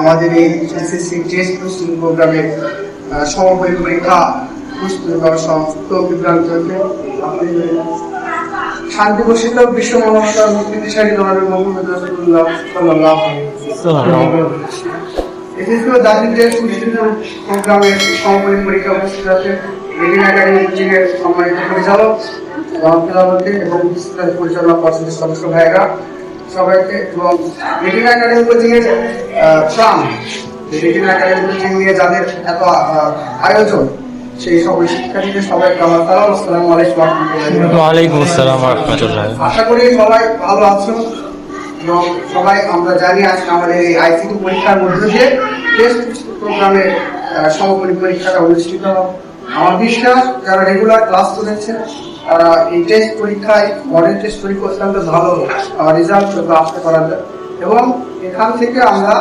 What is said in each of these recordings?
আমাদের এই SSC test প্রস্তুতি প্রোগ্রামের সমাপনী পরীক্ষা করা সমস্ত বিভ্রান্তকে শান্তি বসিত বিশ্ব মানবতার মুক্তিদিশালী জনাবে মোহাম্মদ রাসূলুল্লাহ সাল্লাল্লাহু এসএসসি ও জাতীয় টেস্ট প্রস্তুতি প্রোগ্রামের সমাপনী পরীক্ষা উপস্থিত আছে। রিডিং একাডেমি কোচিংয়ের সম্মানিত পরিচালক এবং পরিচালনা পর্ষদের সদস্য ভাইরা সবাইকে এবং একাডেমি প্রাণ রিডিং একাডেমি কোচিং নিয়ে যাদের এত আয়োজন সেই শিক্ষার্থীদের সবাইকে আমার সালাম আসসালামু আলাইকুম ওয়া ওয়ালাইকুম আসসালাম রহমতুল্লাহ। আশা করি সবাই ভালো এবং সবাই আমরা জানি আজকে আমাদের এই আইসিটি পরীক্ষার মধ্যে দিয়ে টেস্ট প্রোগ্রামের সমাপনী পরীক্ষাটা অনুষ্ঠিত আমার বিশ্বাস, যারা রেগুলার ক্লাস করেছে তারা এই টেস্ট পরীক্ষায় মডেল টেস্ট পরীক্ষা অত্যন্ত ভালো রেজাল্ট আসতে এবং এখান থেকে আমরা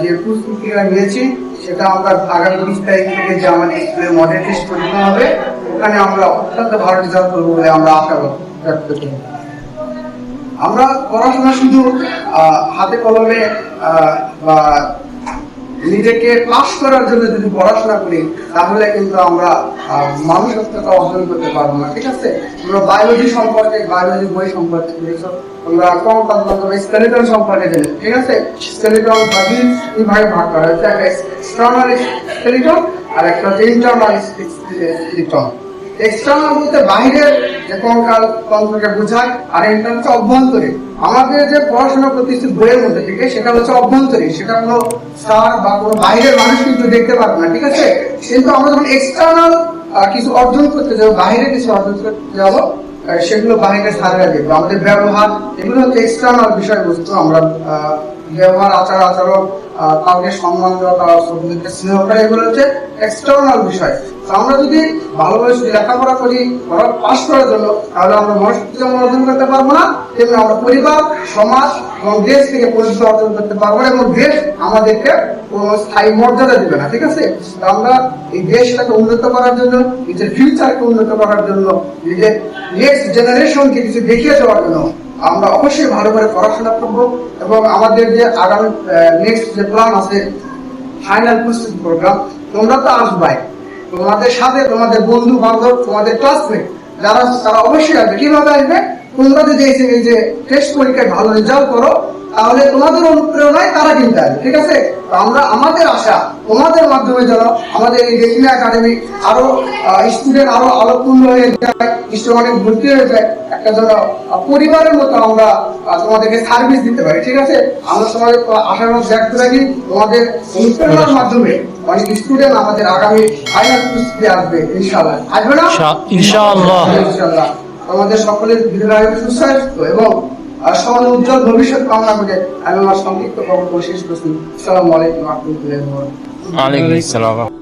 যে প্রস্তুতিটা নিয়েছি, সেটা আমরা আগামী বিশ তারিখ থেকে যে আমাদের মডেল টেস্ট পরীক্ষা হবে। ওখানে আমরা অত্যন্ত ভালো রেজাল্ট করব বলে আমরা আশা ব্যক্ত করি। আমরা পড়াশোনা শুধু হাতে কলমে বা নিজেকে পাস করার জন্য যদি পড়াশোনা করি তাহলে কিন্তু আমরা মানুষত্বটা অর্জন করতে পারব না ঠিক আছে আমরা বায়োলজি সম্পর্কে বায়োলজি বই সম্পর্কে কম স্কেলিটন সম্পর্কে ঠিক আছে স্কেলিটন দুই ভাগে করা হয়েছে একটা এক্সটার্নাল স্কেলিটন আর একটা ইন্টারনাল স্কেলিটন এক্সটার্নাল বলতে বাইরের যে কঙ্কাল তন্ত্রকে বোঝায় আর এটা হচ্ছে অভ্যন্তরীণ আমাদের যে পড়াশোনা প্রতিষ্ঠিত বইয়ের মধ্যে থেকে সেটা হচ্ছে অভ্যন্তরীণ সেটা কোনো স্যার বা কোনো বাইরের মানুষ কিন্তু দেখতে পারবে না, ঠিক আছে? কিন্তু আমরা যখন এক্সটার্নাল কিছু অর্জন করতে যাব, বাইরে কিছু অর্জন করতে যাব সেগুলো বাইরে সারা দেখব আমাদের ব্যবহার, এগুলো হচ্ছে এক্সটার্নাল বিষয়বস্তু। আমরা ব্যবহার, আচার, আচরণ কাউকে সম্মান দেওয়া করা, এগুলো হচ্ছে এক্সটার্নাল বিষয়। তো আমরা যদি ভালোভাবে লেখাপড়া করি, পড়া পাশ করার জন্য, তাহলে আমরা মনস্ফূর্তি যেমন অর্জন করতে পারব না, তেমনি আমরা পরিবার, সমাজ এবং দেশ থেকে পরিচিত অর্জন করতে পারব না, এবং দেশ আমাদেরকে স্থায়ী মর্যাদা দিবে না, ঠিক আছে? আমরা এই দেশটাকে উন্নত করার জন্য, নিজের ফিউচারকে উন্নত করার জন্য, নিজের নেক্সট জেনারেশনকে কিছু দেখিয়ে দেওয়ার জন্য আমরা অবশ্যই ভালো করে পড়াশোনা করব এবং আমাদের যে আগামী নেক্সট যে প্ল্যান আছে ফাইনাল প্রস্তুতি প্রোগ্রাম তোমরা তো আসবাই। তোমাদের সাথে তোমাদের বন্ধু বান্ধব তোমাদের ক্লাসমেট যারা, তারা অবশ্যই আসবে। কীভাবে আসবে? তোমরা যদি এই যে- টেস্ট পরীক্ষায় ভালো রেজাল্ট করো ঠিক আছে? তো আমরা আমাদের আশা তোমাদের মাধ্যমে যেন আমাদের এই রেটিনা একাডেমি আরও স্টুডেন্ট হয়ে যায় স্টুডেন্ট ভর্তি হয়ে যায় একটা যেন পরিবারের মতো আমরা তোমাদেরকে সার্ভিস দিতে পারি ঠিক আছে? আমরা তোমাদের আশাবাদ ব্যক্ত রাখি তোমাদের অনুপ্রেরণার মাধ্যমে অনেক স্টুডেন্ট আমাদের আগামী ফাইনাল প্রস্তুতি আসবে ইনশাআল্লাহ। আসবে না? ইনশা- ইনশাআল্লাহ। ইনশাআল্লাহ। আমাদের সকলের দীর্ঘায়ু সুস্বাস্থ্য এবং আহ, সমাজ উজ্জ্বল ভবিষ্যৎ কামনা করে আমি আমার সংক্ষিপ্ত বক্তব্য শেষ করছি। আসসালামু আলাইকুম আসসালাম।